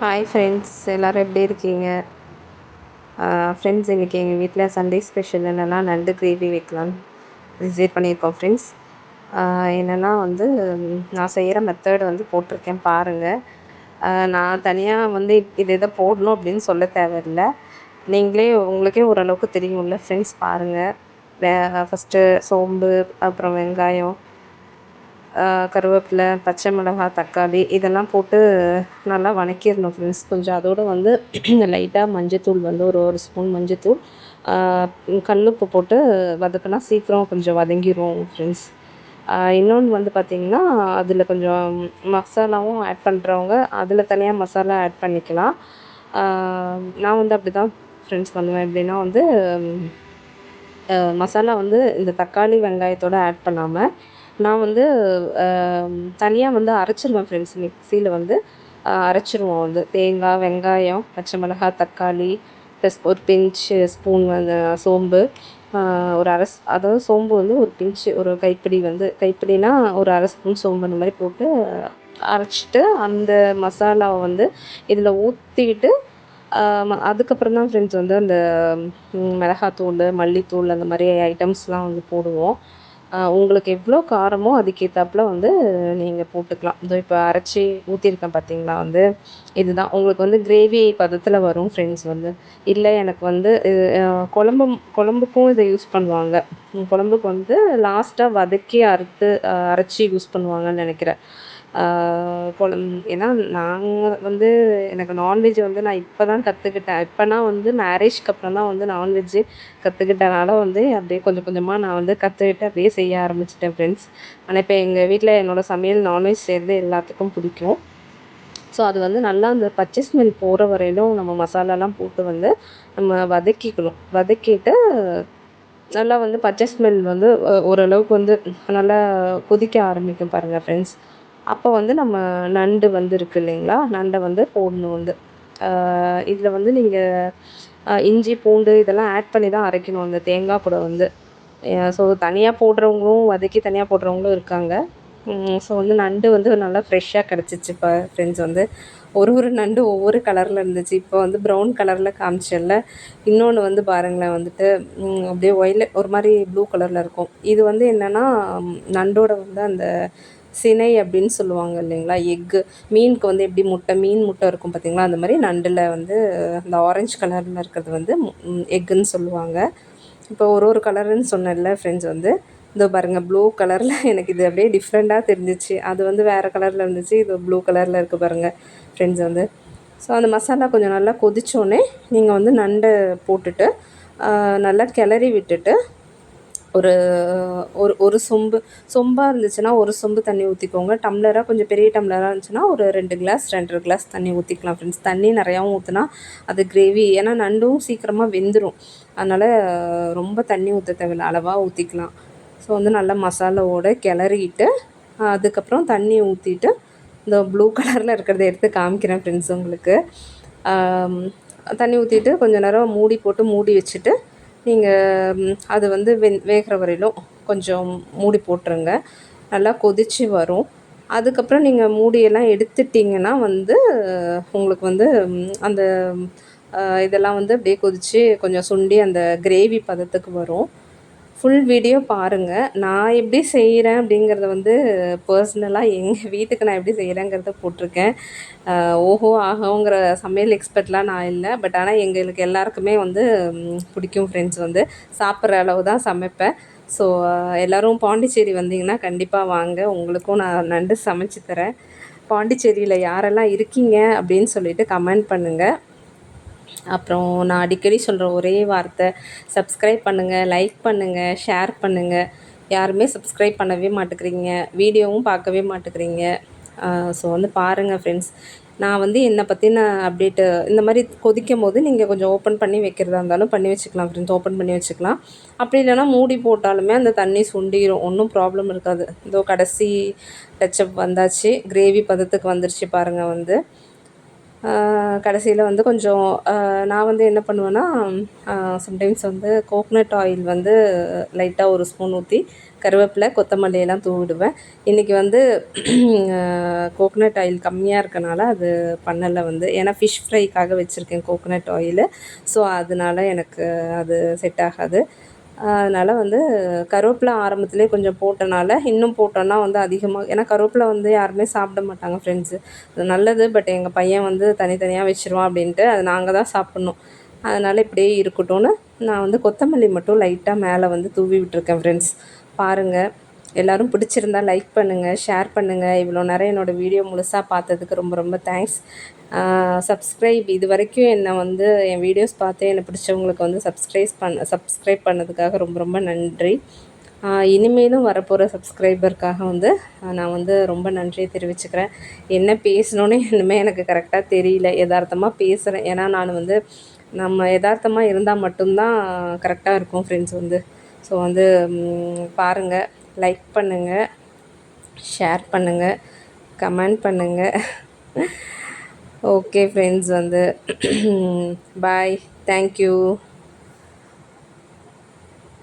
Hi friends எல்லோரும் எப்படி இருக்கீங்க? ஃப்ரெண்ட்ஸ் இன்றைக்கி எங்கள் வீட்டில் சண்டே ஸ்பெஷல் என்னென்னா நண்டு கிரேவி வைக்கலான்னு டிசைட் பண்ணியிருக்கோம் ஃப்ரெண்ட்ஸ் என்னென்னா வந்து நான் செய்கிற மெத்தட் வந்து போட்டிருக்கேன் பாருங்கள் நான் தனியாக வந்து இது இதை போடணும் அப்படின்னு சொல்ல தேவையில்லை. நீங்களே உங்களுக்கே ஓரளவுக்கு தெரியும்ல ஃப்ரெண்ட்ஸ் பாருங்கள் வே ஃபஸ்ட்டு சோம்பு அப்புறம் வெங்காயம் கருவேப்பிலை பச்சை மிளகாய் தக்காளி இதெல்லாம் போட்டு நல்லா வதக்கிடணும் ஃப்ரெண்ட்ஸ் கொஞ்சம் அதோடு வந்து லைட்டாக மஞ்சத்தூள் வந்து ஒரு ஒரு ஸ்பூன் மஞ்சத்தூள். கல்லுப்பு போட்டு வதக்குனா சீக்கிரம் கொஞ்சம் வதங்கிடும் ஃப்ரெண்ட்ஸ் இன்னொன்று வந்து பார்த்திங்கன்னா அதில் கொஞ்சம் மசாலாவும் ஆட் பண்ணுறவங்க அதில் தனியாக மசாலா ஆட் பண்ணிக்கலாம். நான் வந்து அப்படி தான் ஃப்ரெண்ட்ஸ் பண்ணுவேன். எப்படின்னா வந்து மசாலா வந்து இந்த தக்காளி வெங்காயத்தோடு ஆட் பண்ணாமல் நான் வந்து தனியாக வந்து அரைச்சிருவேன் ஃப்ரெண்ட்ஸ் மிக்சியில் வந்து. அரைச்சிருவோம் வந்து. தேங்காய் வெங்காயம் பச்சை மிளகாய் தக்காளி ப்ளஸ் ஒரு பிஞ்சு ஸ்பூன் வந்து சோம்பு. ஒரு அரை அதாவது சோம்பு வந்து ஒரு பிஞ்சு ஒரு கைப்பிடி வந்து கைப்பிடினா ஒரு அரை ஸ்பூன் சோம்பு அந்த மாதிரி போட்டு அரைச்சிட்டு அந்த மசாலாவை வந்து இதில் ஊற்றிட்டு அதுக்கப்புறம் தான் ஃப்ரெண்ட்ஸ் வந்து அந்த மிளகாத்தூள் மல்லித்தூள் அந்த மாதிரி ஐட்டம்ஸ்லாம் வந்து போடுவோம். உங்களுக்கு எவ்வளோ காரமோ அதுக்கேற்றாப்புல வந்து நீங்கள் போட்டுக்கலாம். இதோ இப்போ அரைச்சி ஊற்றிருக்கேன் பார்த்தீங்களா வந்து. இதுதான். உங்களுக்கு வந்து கிரேவி பதத்தில் வரும் ஃப்ரெண்ட்ஸ் வந்து. இல்லை எனக்கு வந்து குழம்பும் குழம்புக்கும் இதை யூஸ் பண்ணுவாங்க. குழம்புக்கு வந்து லாஸ்ட்டாக வதக்கி அறுத்து அரைச்சி யூஸ் பண்ணுவாங்கன்னு நினைக்கிறேன். குழம் ஏன்னா நாங்கள் வந்து எனக்கு நான்வெஜ் வந்து நான் இப்போ தான் கற்றுக்கிட்டேன் இப்போனா வந்து மேரேஜ்க்கு அப்புறம் தான் வந்து நான்வெஜ்ஜே கற்றுக்கிட்டனால வந்து அப்படியே கொஞ்சம் கொஞ்சமாக நான் வந்து கற்றுக்கிட்டு அப்படியே செய்ய ஆரம்பிச்சிட்டேன் ஃப்ரெண்ட்ஸ் ஆனால் இப்போ எங்கள் வீட்டில் என்னோடய சமையல் நான்வெஜ் செய்கிறது எல்லாத்துக்கும் பிடிக்கும். ஸோ அது வந்து நல்லா அந்த பச்சை ஸ்மெல் போகிற வரையிலும் நம்ம மசாலாலாம் போட்டு வந்து நம்ம வதக்கிக்கணும். வதக்கிட்டு நல்லா வந்து பச்சை ஸ்மெல் வந்து ஓரளவுக்கு வந்து நல்லா கொதிக்க ஆரம்பிக்கும் பாருங்கள் ஃப்ரெண்ட்ஸ் அப்போ வந்து நம்ம நண்டு வந்து இருக்குது இல்லைங்களா? நண்டை வந்து போடணும் வந்து. இதில் வந்து நீங்கள் இஞ்சி பூண்டு இதெல்லாம் ஆட் பண்ணி தான் அரைக்கணும் அந்த தேங்காய் கூட வந்து. ஸோ தனியாக போடுறவங்களும் வதக்கி தனியாக போடுறவங்களும் இருக்காங்க. ஸோ வந்து நண்டு வந்து நல்லா ஃப்ரெஷ்ஷாக கிடச்சிச்சு இப்போ ஃப்ரெண்ட்ஸ் வந்து. ஒரு ஒரு நண்டு ஒவ்வொரு கலரில் இருந்துச்சு. இப்போ வந்து ப்ரௌன் கலரில் காமிச்சல இன்னொன்று வந்து பாருங்களேன் வந்துட்டு அப்படியே ஒயில ஒரு மாதிரி ப்ளூ கலரில் இருக்கும். இது வந்து என்னென்னா நண்டோட வந்து அந்த சினை அப்படின்னு சொல்லுவாங்க இல்லைங்களா? எக்கு. மீனுக்கு வந்து எப்படி முட்டை மீன் முட்டை இருக்கும் பார்த்திங்களா? அந்த மாதிரி நண்டில் வந்து அந்த ஆரஞ்சு கலரில் இருக்கிறது வந்து எக்குன்னு சொல்லுவாங்க. இப்போ ஒரு ஒரு கலருன்னு சொன்னேன்ல ஃப்ரெண்ட்ஸ் வந்து. இதோ பாருங்கள் ப்ளூ கலரில் எனக்கு இது அப்படியே டிஃப்ரெண்ட்டாக தெரிஞ்சிச்சு. அது வந்து வேறு கலரில் இருந்துச்சு இது ப்ளூ கலரில் இருக்குது பாருங்கள் ஃப்ரெண்ட்ஸ் வந்து. ஸோ அந்த மசாலா கொஞ்சம் நல்லா கொதித்தோடனே நீங்கள் வந்து நண்டை போட்டுட்டு நல்லா கிளறி விட்டுட்டு ஒரு ஒரு ஒரு சொம்பு சொம்பாக இருந்துச்சுன்னா ஒரு சொம்பு தண்ணி ஊற்றிக்கோங்க டம்ளராக கொஞ்சம் பெரிய டம்ளராக இருந்துச்சுன்னா ஒரு ரெண்டு கிளாஸ் ரெண்டரை கிளாஸ் தண்ணி ஊற்றிக்கலாம் ஃப்ரெண்ட்ஸ் தண்ணி நிறையாவும் ஊற்றினா அது கிரேவி ஏன்னா நண்டும் சீக்கிரமாக வெந்துடும் அதனால் ரொம்ப தண்ணி ஊற்ற தேவையில்ல அளவாக ஊற்றிக்கலாம் ஸோ வந்து நல்லா மசாலாவோடு கிளறிட்டு அதுக்கப்புறம் தண்ணி ஊற்றிட்டு இந்த ப்ளூ கலரில் இருக்கிறத எடுத்து காமிக்கிறேன் ஃப்ரெண்ட்ஸ் உங்களுக்கு. தண்ணி ஊற்றிட்டு கொஞ்சம் நேரம் மூடி போட்டு மூடி வச்சுட்டு நீங்கள் அது வந்து வெந் வேகிற வரையிலும் கொஞ்சம் மூடி போட்டுருங்க. நல்லா கொதித்து வரும். அதுக்கப்புறம் நீங்கள் மூடியெல்லாம் எடுத்துட்டிங்கன்னா வந்து உங்களுக்கு வந்து அந்த இதெல்லாம் வந்து அப்படியே கொதித்து கொஞ்சம் சுண்டி அந்த கிரேவி பதத்துக்கு வரும். ஃபுல் வீடியோ பாருங்கள் நான் எப்படி செய்கிறேன் அப்படிங்கிறத வந்து பர்ஸ்னலாக எங்கள் வீட்டுக்கு நான் எப்படி செய்கிறேங்கிறத போட்டிருக்கேன். ஓஹோ ஆகோங்கிற சமையல் எக்ஸ்பர்ட்லாம் நான் இல்லை. பட் ஆனால் எங்களுக்கு எல்லாருக்குமே வந்து பிடிக்கும் ஃப்ரெண்ட்ஸ் வந்து. சாப்பிட்ற அளவு தான் சமைப்பேன். ஸோ எல்லோரும் பாண்டிச்சேரி வந்தீங்கன்னா கண்டிப்பாக வாங்க. உங்களுக்கும் நான் நண்டு சமைச்சு தரேன். பாண்டிச்சேரியில் யாரெல்லாம் இருக்கீங்க அப்படின்னு சொல்லிட்டு கமெண்ட் பண்ணுங்கள் அப்புறம் நான் அடிக்கடி சொல்கிற ஒரே வார்த்தை சப்ஸ்கிரைப் பண்ணுங்கள் லைக் பண்ணுங்கள் ஷேர் பண்ணுங்கள் யாருமே சப்ஸ்கிரைப் பண்ணவே மாட்டேங்கிறீங்க. வீடியோவும் பார்க்கவே மாட்டேங்கிறீங்க. ஸோ வந்து பாருங்கள் ஃப்ரெண்ட்ஸ் நான் வந்து என்னை பற்றின அப்டேட்டு இந்த மாதிரி கொதிக்கும் போது நீங்கள் கொஞ்சம் ஓப்பன் பண்ணி வைக்கிறதா இருந்தாலும் பண்ணி வச்சுக்கலாம் ஃப்ரெண்ட்ஸ் ஓப்பன் பண்ணி வச்சுக்கலாம். அப்படி இல்லைனா மூடி போட்டாலுமே அந்த தண்ணி சுண்டிடும் ஒன்றும் ப்ராப்ளம் இருக்காது. இதோ கடைசி டச்சப் வந்தாச்சு. கிரேவி பதத்துக்கு வந்துருச்சு பாருங்கள் வந்து. கடைசியில் வந்து கொஞ்சம் நான் வந்து என்ன பண்ணுவேன்னா சம்டைம்ஸ் வந்து கோக்னட் ஆயில் வந்து லைட்டாக ஒரு ஸ்பூன் ஊற்றி கருவேப்பிலை கொத்தமல்லி எல்லாம் தூவிடுவேன். இன்றைக்கி வந்து கோக்னட் ஆயில் கம்மியாக இருக்கனால அது பண்ணலை வந்து. ஏன்னா ஃபிஷ் ஃப்ரைக்காக வச்சுருக்கேன் கோக்னட் ஆயிலு ஸோ அதனால எனக்கு அது செட் ஆகாது. அதனால் வந்து கருவேப்பிலை ஆரம்பத்திலே கொஞ்சம் போட்டனால இன்னும் போட்டோன்னா வந்து அதிகமாக ஏன்னா கருவேப்பிலை வந்து யாருமே சாப்பிட மாட்டாங்க ஃப்ரெண்ட்ஸு அது நல்லது பட் எங்கள் பையன் வந்து தனித்தனியாக வச்சுருவான் அப்படின்ட்டு அது நாங்கள் தான் சாப்பிட்ணும். அதனால் இப்படியே இருக்கட்டும்னு நான் வந்து கொத்தமல்லி மட்டும் லைட்டாக மேலே வந்து தூவி விட்டுருக்கேன் ஃப்ரெண்ட்ஸ் பாருங்கள் எல்லோரும் பிடிச்சிருந்தா லைக் பண்ணுங்கள் ஷேர் பண்ணுங்கள் இவ்வளோ நேரம் என்னோடய வீடியோ முழுசாக பார்த்ததுக்கு ரொம்ப ரொம்ப தேங்க்ஸ் சப்ஸ்கிரைப் இது வரைக்கும் என்னை வந்து என் வீடியோஸ் பார்த்து என்னை பிடிச்சவங்களுக்கு வந்து சப்ஸ்கிரைப் பண்ண சப்ஸ்கிரைப் பண்ணதுக்காக ரொம்ப ரொம்ப நன்றி. இனிமேலும் வரப்போகிற சப்ஸ்கிரைபருக்காக வந்து நான் வந்து ரொம்ப நன்றியை தெரிவிச்சுக்கிறேன். என்ன பேசணுன்னு இன்னுமே எனக்கு கரெக்டாக தெரியல. எதார்த்தமாக பேசுகிறேன் ஏன்னா நான் வந்து நம்ம எதார்த்தமாக இருந்தால் மட்டும்தான் கரெக்டாக இருக்கும் ஃப்ரெண்ட்ஸ் வந்து. ஸோ வந்து பாருங்கள் லைக் பண்ணுங்கள் ஷேர் பண்ணுங்கள் கமெண்ட் பண்ணுங்கள் ஓகே ஃப்ரெண்ட்ஸ் வந்து. Bye thank you